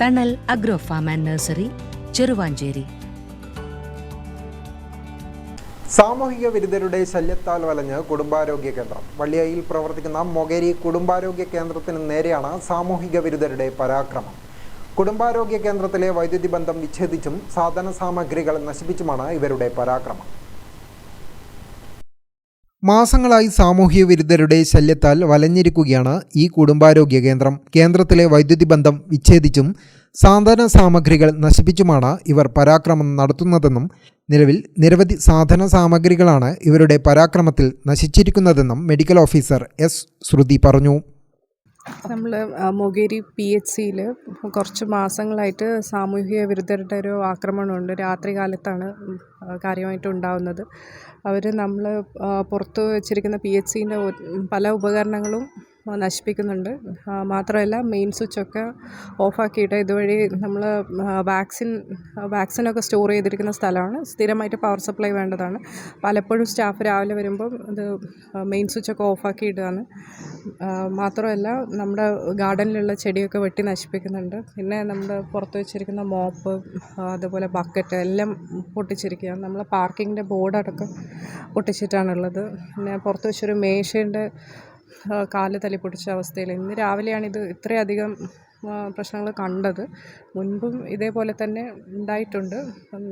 Thanal agro farm and nursery Cheruvanchery സാമൂഹിക വിരുദ്ധരുടെ ശല്യത്താൽ വലഞ്ഞ് കുടുംബാരോഗ്യ കേന്ദ്രം. വള്ളിയായിൽ പ്രവർത്തിക്കുന്ന മൊകേരി കുടുംബാരോഗ്യ കേന്ദ്രത്തിന് നേരെയാണ് സാമൂഹിക വിരുദ്ധരുടെ പരാക്രമം. കുടുംബാരോഗ്യ കേന്ദ്രത്തിലെ വൈദ്യുതി ബന്ധം വിച്ഛേദിച്ചും സാധന സാമഗ്രികൾ നശിപ്പിച്ചുമാണ് ഇവരുടെ പരാക്രമം. മാസങ്ങളായി സാമൂഹ്യ വിരുദ്ധരുടെ ശല്യത്താൽ വലഞ്ഞിരിക്കുകയാണ് ഈ കുടുംബാരോഗ്യ കേന്ദ്രം. കേന്ദ്രത്തിലെ വൈദ്യുതി ബന്ധം വിച്ഛേദിച്ചും സാധന സാമഗ്രികൾ നശിപ്പിച്ചുമാണ് ഇവർ പരാക്രമം നടത്തുന്നതെന്നും നിലവിൽ നിരവധി സാധന സാമഗ്രികളാണ് ഇവരുടെ പരാക്രമത്തിൽ നശിച്ചിരിക്കുന്നതെന്നും മെഡിക്കൽ ഓഫീസർ എസ് ശ്രുതി പറഞ്ഞു. നമ്മൾ മൊകേരി പി എച്ച് സിയിൽ കുറച്ച് മാസങ്ങളായിട്ട് സാമൂഹിക വിരുദ്ധരുടെ ഒരു ആക്രമണമുണ്ട്. രാത്രി കാലത്താണ് കാര്യമായിട്ട് ഉണ്ടാകുന്നത് അവർ നമ്മൾ പുറത്ത് വെച്ചിരിക്കുന്ന പി എച്ച് സിന്റെ പല ഉപകരണങ്ങളും നശിപ്പിക്കുന്നുണ്ട്. മാത്രമല്ല മെയിൻ സ്വിച്ചൊക്കെ ഓഫാക്കിയിട്ട് ഇതുവഴി നമ്മൾ വാക്സിൻ വാക്സിനൊക്കെ സ്റ്റോർ ചെയ്തിരിക്കുന്ന സ്ഥലമാണ്. സ്ഥിരമായിട്ട് പവർ സപ്ലൈ വേണ്ടതാണ്. പലപ്പോഴും സ്റ്റാഫ് രാവിലെ വരുമ്പം ഇത് മെയിൻ സ്വിച്ചൊക്കെ ഓഫാക്കി ഇടുകയാണ്. മാത്രമല്ല നമ്മുടെ ഗാർഡനിലുള്ള ചെടിയൊക്കെ വെട്ടി നശിപ്പിക്കുന്നുണ്ട്. പിന്നെ നമ്മുടെ പുറത്ത് വെച്ചിരിക്കുന്ന മോപ്പ് അതുപോലെ ബക്കറ്റ് എല്ലാം പൊട്ടിച്ചിരിക്കുകയാണ്. നമ്മൾ പാർക്കിങ്ങിന്റെ ബോർഡടക്കം പൊട്ടിച്ചിട്ടാണുള്ളത്. പിന്നെ പുറത്ത് വെച്ചൊരു ആ, കാൽ തലി പൊടിച്ച അവസ്ഥയിൽ ഇന്ന് രാവിലെയാണ് ഇത് ഇത്രയധികം പ്രശ്നങ്ങൾ കണ്ടത്. മുൻപും ഇതേപോലെ തന്നെ ഉണ്ടായിട്ടുണ്ട്.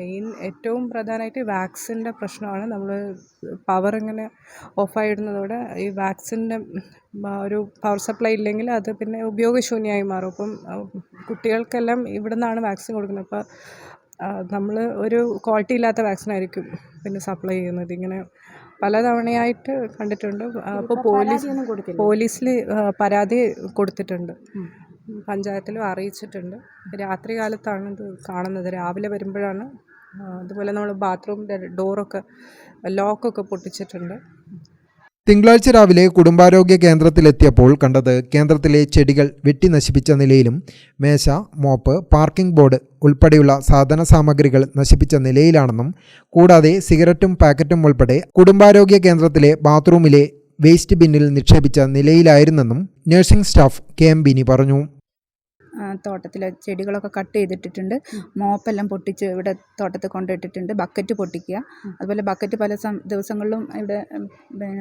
മെയിൻ ഏറ്റവും പ്രധാനമായിട്ട് വാക്സിന്റെ പ്രശ്നമാണ്. നമ്മൾ പവർ ഇങ്ങനെ ഓഫായിടുന്നതോടെ ഈ വാക്സിന്റെ ഒരു പവർ സപ്ലൈ ഇല്ലെങ്കിൽ അത് പിന്നെ ഉപയോഗശൂന്യമായി മാറും. അപ്പം കുട്ടികൾക്കെല്ലാം ഇവിടെ നിന്നാണ് വാക്സിൻ കൊടുക്കുന്നത്. അപ്പോൾ നമ്മൾ ഒരു ക്വാളിറ്റി ഇല്ലാത്ത വാക്സിനായിരിക്കും പിന്നെ സപ്ലൈ ചെയ്യുന്നത്. ഇങ്ങനെ പലതവണയായിട്ട് കണ്ടിട്ടുണ്ട്. അപ്പോൾ പോലീസ് പോലീസിൽ പരാതി കൊടുത്തിട്ടുണ്ട്. പഞ്ചായത്തിലും അറിയിച്ചിട്ടുണ്ട്. രാത്രി കാലത്താണ് ഇത് കാണുന്നത്. രാവിലെ വരുമ്പോഴാണ് അതുപോലെ നമ്മൾ ബാത്റൂമിന്റെ ഡോറൊക്കെ ലോക്കൊക്കെ പൊട്ടിച്ചിട്ടുണ്ട്. തിങ്കളാഴ്ച രാവിലെ കുടുംബാരോഗ്യ കേന്ദ്രത്തിലെത്തിയപ്പോൾ കണ്ടത് കേന്ദ്രത്തിലെ ചെടികൾ വെട്ടി നശിപ്പിച്ച നിലയിലും മേശ മോപ്പ് പാർക്കിംഗ് ബോർഡ് ഉൾപ്പെടെയുള്ള സാധന സാമഗ്രികൾ നശിപ്പിച്ച നിലയിലാണെന്നും കൂടാതെ സിഗരറ്റും പാക്കറ്റും ഉൾപ്പെടെ കുടുംബാരോഗ്യ കേന്ദ്രത്തിലെ ബാത്റൂമിലെ വേസ്റ്റ് ബിന്നിൽ നിക്ഷേപിച്ച നിലയിലായിരുന്നെന്നും nursing staff K M Bini പറഞ്ഞു. തോട്ടത്തിലെ ചെടികളൊക്കെ കട്ട് ചെയ്തിട്ടിട്ടുണ്ട്. മോപ്പെല്ലാം പൊട്ടിച്ച് ഇവിടെ തോട്ടത്തിൽ കൊണ്ടിട്ടിട്ടുണ്ട്. ബക്കറ്റ് പൊട്ടിക്കുക. അതുപോലെ ബക്കറ്റ് പല സം ദിവസങ്ങളിലും ഇവിടെ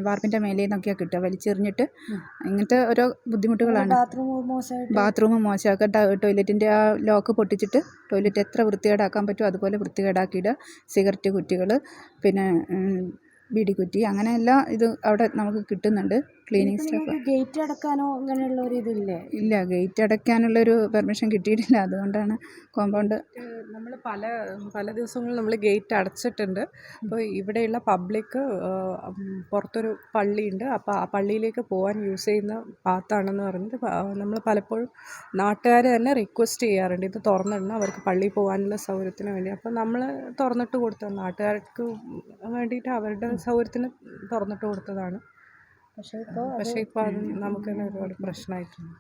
വാർപ്പിന്റെ മേലെ നിന്നൊക്കെയാണ് കിട്ടുക. വലിച്ചെറിഞ്ഞിട്ട് ഇങ്ങനത്തെ ഓരോ ബുദ്ധിമുട്ടുകളാണ്. ബാത്റൂം മോശമാക്കുക ടോയ്ലറ്റിന്റെ ആ ലോക്ക് പൊട്ടിച്ചിട്ട് ടോയ്ലറ്റ് എത്ര വൃത്തികേടാക്കാൻ പറ്റുമോ അതുപോലെ വൃത്തികേടാക്കിയിടുക. സിഗരറ്റ് കുറ്റികൾ പിന്നെ ബീഡിക്കുറ്റി ബീഡി കുറ്റി അങ്ങനെ എല്ലാം ഇത് അവിടെ നമുക്ക് കിട്ടുന്നുണ്ട്. ക്ലീനിങ് സ്റ്റാഫ് ഗേറ്റ് അടക്കാനോ അങ്ങനെയുള്ള ഒരു ഇതില്ലേ? ഇല്ല ഗേറ്റ് അടയ്ക്കാനുള്ളൊരു പെർമിഷൻ കിട്ടിയിട്ടില്ല. അതുകൊണ്ടാണ് കോമ്പൗണ്ട് നമ്മൾ പല പല ദിവസങ്ങളിൽ നമ്മൾ ഗേറ്റ് അടച്ചിട്ടുണ്ട്. അപ്പോൾ ഇവിടെയുള്ള പബ്ലിക് പുറത്തൊരു പള്ളിയുണ്ട്. അപ്പോൾ ആ പള്ളിയിലേക്ക് പോകാൻ യൂസ് ചെയ്യുന്ന പാത്താണെന്ന് പറഞ്ഞിട്ട് നമ്മൾ പലപ്പോഴും നാട്ടുകാർ തന്നെ റിക്വസ്റ്റ് ചെയ്യാറുണ്ട്. ഇത് തുറന്നിടണം അവർക്ക് പള്ളിയിൽ പോകാനുള്ള സൗകര്യത്തിന് വേണ്ടി. അപ്പോൾ നമ്മൾ തുറന്നിട്ട് കൊടുത്തത് നാട്ടുകാർക്ക് വേണ്ടിയിട്ട് അവരുടെ സൗകര്യത്തിന് തുറന്നിട്ട് കൊടുത്തതാണ്. പക്ഷേ ഇപ്പോൾ അത് നമുക്ക് തന്നെ ഒരുപാട് പ്രശ്നമായിട്ടുണ്ട്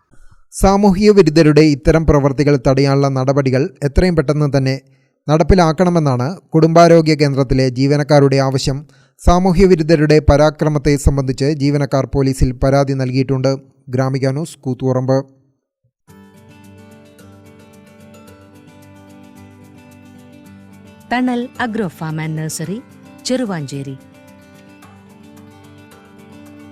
സാമൂഹിക വിരുദ്ധരുടെ ഇത്തരം പ്രവർത്തികൾ തടയാനുള്ള നടപടികൾ എത്രയും പെട്ടെന്ന് തന്നെ നടപ്പിലാക്കണമെന്നാണ് കുടുംബാരോഗ്യ കേന്ദ്രത്തിലെ ജീവനക്കാരുടെ ആവശ്യം. സാമൂഹ്യ വിരുദ്ധരുടെ പരാക്രമത്തെ സംബന്ധിച്ച് ജീവനക്കാർ പോലീസിൽ പരാതി നൽകിയിട്ടുണ്ട്. Gramika news Koothuparamba. Thanal agro farm and nursery Cheruvanchery.